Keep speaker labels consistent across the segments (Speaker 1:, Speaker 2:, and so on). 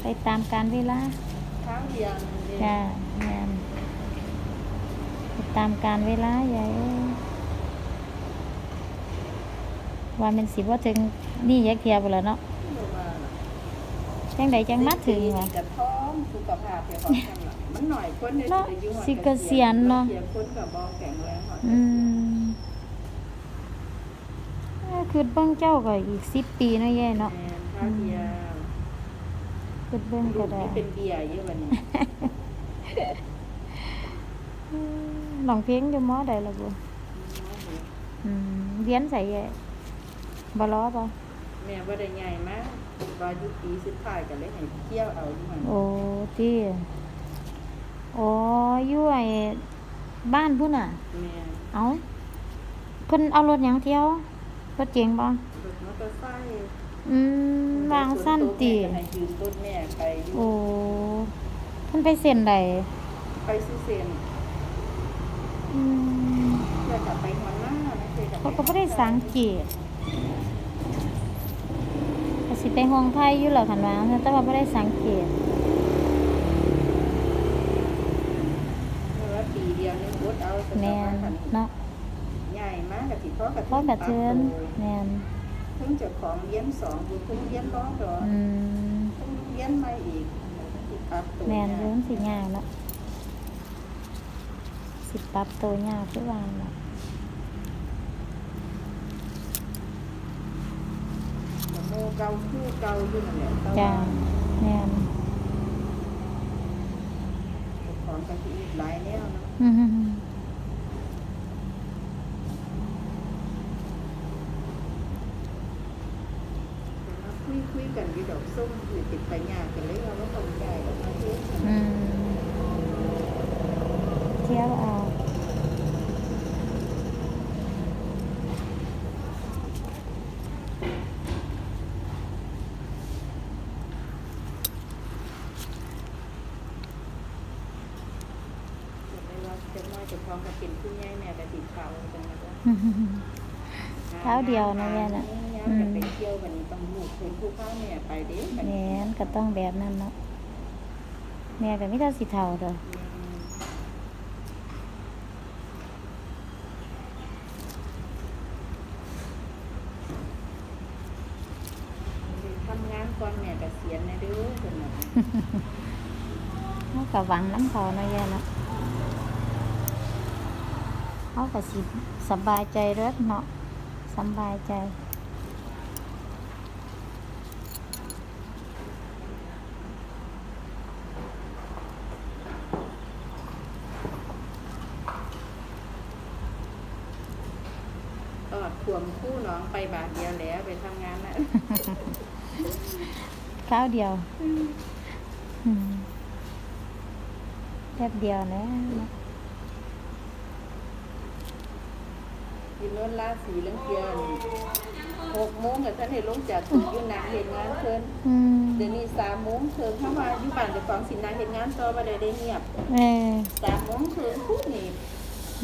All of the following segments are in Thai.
Speaker 1: ไปตามการเวลา
Speaker 2: ข้าวเดียวนี่
Speaker 1: จ้าแม่นไปตามการเวลายายเอ้ยว่ามันสิว่าถึงนี่ยักเทียบแล้วเนาะ
Speaker 2: บ่ว่าหรอก
Speaker 1: จังใดจังมาถึงวะ
Speaker 2: กระท้องสุขภาพเพียงพอกันล่ะมันหน่อยคนเนี่ย
Speaker 1: เนาะ
Speaker 2: สิได้อยู่ฮอด
Speaker 1: สิเกษียณเนาะ
Speaker 2: เกษียณคนก็บ่แข็งแรงฮอด
Speaker 1: อืมเอ้อคือเบิ่งเจ้าก็อีกสิบปีเนาะยายเนาะ
Speaker 2: แม่นข้าวเดียว
Speaker 1: คือเบิ่ง
Speaker 2: ลู
Speaker 1: ก็
Speaker 2: ก
Speaker 1: ได้
Speaker 2: นี่เป็นเบียร์เยอะบัดนี้
Speaker 1: อืมร้องเพลงอยู่มอใดล่ะบ่อืมเรียนใส่ยายบ่ล้อบ่
Speaker 2: แม่บ่ได้ใหญ่มากว่าอยู่ปีสุดท้ายก็เลยให้เที่ยวเอาอยู่หั่น
Speaker 1: โอ้ติอ๋ออยู่ไอ้บ้านพุ่นน่ะ
Speaker 2: แม่
Speaker 1: เอาเพิ่นเอารถหยังเที่ยวรถเจ๋งบ่
Speaker 2: รถมอเตอร์ไซค์
Speaker 1: อืมวางสั้นติ
Speaker 2: แม่ก็ให้ยืมรถแม่ไปอยู่
Speaker 1: โอ้เพิ่นไปเซ็นใด
Speaker 2: ไปซื้อเซ็น
Speaker 1: อืม
Speaker 2: เพื่อจะไปหัวหน้าไม่เคยจะ
Speaker 1: เขาก็บ่ได้สังเกตก็สิไปห้องไทยอยู่แล้วคันว่าแต่ว่าบ่ได้สังเกต
Speaker 2: เมื่อว่าปีเดียวนึงรถเอาแต่
Speaker 1: แม่
Speaker 2: ว่านคัน
Speaker 1: เนาะ
Speaker 2: ใหญ่มากกับสิพ่อกับ
Speaker 1: พ่อกระเทือนแม่น
Speaker 2: เพิ่งเจ้าของเลี้ยนสองอยู่เพิ่งเลี้ยนร้องดอก
Speaker 1: อืม
Speaker 2: เพิ่งเลี้ยนมาอีกสิปรับตัว
Speaker 1: แม่นอยู่มันสิยากเนาะสิปรับตัวยากคือว่าเนาะ
Speaker 2: โมเกาคู่เกาอยู่นั่นแหละแต่
Speaker 1: จ้า
Speaker 2: ว่า
Speaker 1: แม่น
Speaker 2: เจ้าของกันอีกหลายแนวเนาะ
Speaker 1: อืม
Speaker 2: มาคุยคุยกันอยู่ดอก ส้มอยู่ติดไปยากกันเลยว่าว่าคนใหญ่ออกมาเที่ยว
Speaker 1: อืมเที่ยวเอา
Speaker 2: ไม่ว่าจะน้อยจะพร้อมกับเป็นผู้ใหญ่แม่กับติดเขาจังนะว่า
Speaker 1: เท้าเดียวนะแม่น่ะ
Speaker 2: อืมไปเที่ยววันนี้ต้องลูกเคยผู้ข้าแม่ไปเด้บัด
Speaker 1: แม่
Speaker 2: นี้
Speaker 1: นก็ต้องแบบนั้นเนาะแม่ก็มีแต่สิเท่าเด้อ
Speaker 2: ทำงานก่อนแม่เกษียณนะเด้อคนน่ะ
Speaker 1: เฮาก็หวังน้ำเขาเนาะแย่เนาะเฮาก็สิสบายใจเด้อเนาะสำบายใจ
Speaker 2: วมคู่น้องไปบาทเดียวแล้วไปทำงานน่ะ
Speaker 1: คราวเดียวอืมแป๊บเดียวนะเนาะ
Speaker 2: กินรถลาสีเรื่องเทียนหกโมงกับท่านให้ลงจากตึกอยู่นางเห็นงานเพิ่น
Speaker 1: อืม
Speaker 2: เดี๋ยวนี้สามโมงเคิงเข้ามาอยู่บ้านเจะฟังสินางเห็นงานต่อมาได้ได้เงียบ
Speaker 1: เออ
Speaker 2: สามโมงเคิงคู่นี่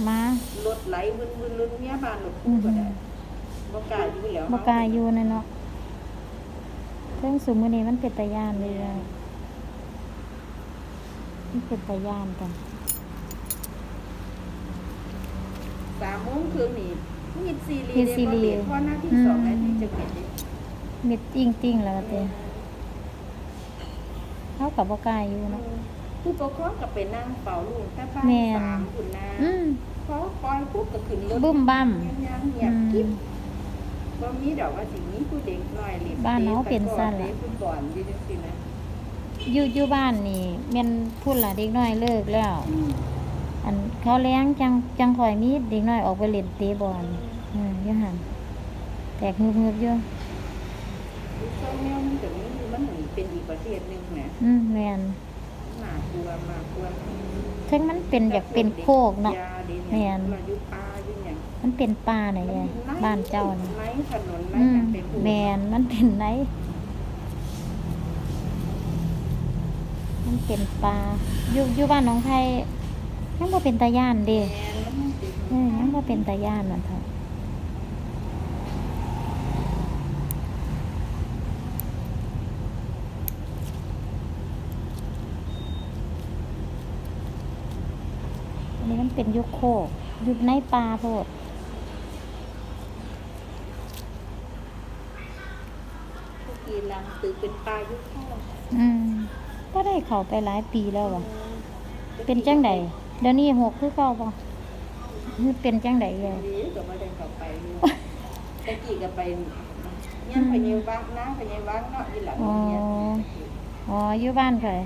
Speaker 1: มาร
Speaker 2: ถไหลวุ่นวุ่นรุ่นเมียบ้านรถคู่ก็ได้ บ่กล้าอยู่แล้ว
Speaker 1: บ่กล้าอยู่นะเนาะเครื่องสูงมื้อนี้มันเป็นตาย่านเลยอะมันเป็นตาย่านกัน
Speaker 2: สามโมงเคิงนี่มีซีรี
Speaker 1: มี
Speaker 2: ส์
Speaker 1: ซีรีส์
Speaker 2: เด้บ่เบรกเพราะหน้าที่สองนาทีจะเกิดเด้
Speaker 1: มิดติ้งติ้งแล้วเต้เขากับบ่กล้าอยู่เนาะ
Speaker 2: ผู้ปกครองก็ไปนั่งเป่าลูกแต่บ้าน
Speaker 1: แม่น
Speaker 2: สามคุณนา
Speaker 1: อืม
Speaker 2: พอปล่อยปุ๊บก็ขึ้นรถ
Speaker 1: บึ้มบั้ม
Speaker 2: ยังเงียบกิ๊บ บ่มีดอกว่าสิมีผู้เด็กน้อยเล่น
Speaker 1: บ้านเฮาเป็นซั่นล่ะ
Speaker 2: เตะฟุตบอลอยู่จังซี่นะ
Speaker 1: อยู่อยู่บ้านนี่แม่นพูดล่ะเด็กน้อยเลิกแล้วอันเขาแล้งจังจังคอยมีเด็กน้อยออกไปเล่นเตะบอลอืมอยู่หั่นแตกงึบๆอยู่
Speaker 2: ลูกเจ้าแมวมันก็มีอยู่มันเหมือนเป็นอีกประเทศหนึงแหม
Speaker 1: อืมแม่น
Speaker 2: น่ากลัวมากกลัว
Speaker 1: ถึงมันเป็นอยากเป็นโคกเนาะ
Speaker 2: ยาเดี๋ยว
Speaker 1: แม่น
Speaker 2: เราอยู่ป่าอยู่หยัง
Speaker 1: มันเป็นปลาไหนยายบ้านเจ้านี่แมนมันเป็นไหนมันเป็นปลาอยู่อยู่บ้านน้องไทยยังว่าเป็นตาย่านเด้
Speaker 2: เอ
Speaker 1: อยังว่าเป็นตาย่านมันเถอะนี่มันเป็นยุคโคกอยู่ในปลาพวก
Speaker 2: ทุกทีหลังตึกเป็นปลายุคข้าว
Speaker 1: อืมก็ได้เข้าไปหลายปีแล้วว่ะเป็นจังใดเดี๋ยวนี้หกคือเก่าบ่มันเป็นจังใดเลย
Speaker 2: ดีก็ไม่ได้เข้าไปอยู่ตะกี้ก็ไปเนี่ยพญาวังนะพญาวังเนาะอีหลังเนี่ย
Speaker 1: อ๋ออยู่บ้านค่ะ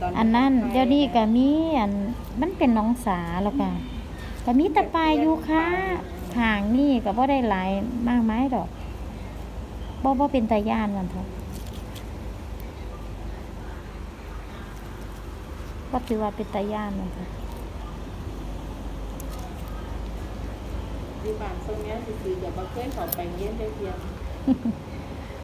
Speaker 2: ต
Speaker 1: อันนั้นเดี๋ยวนี้ก็มีอันมันเป็นหน้องสาแล้วก็ก็มีแตะปลายอยู่ค่ะทางนี่ก็บ่ได้หลายมากมายดอกบ่บ่เป็นตาย่านมันเถอะ ก็ถือว่าเป็นตาย่านมันเถอะ
Speaker 2: ที่บ้านตรงเนี้ยสิๆก็บ่เคยเข้าไปเยี่ยมได้เพียง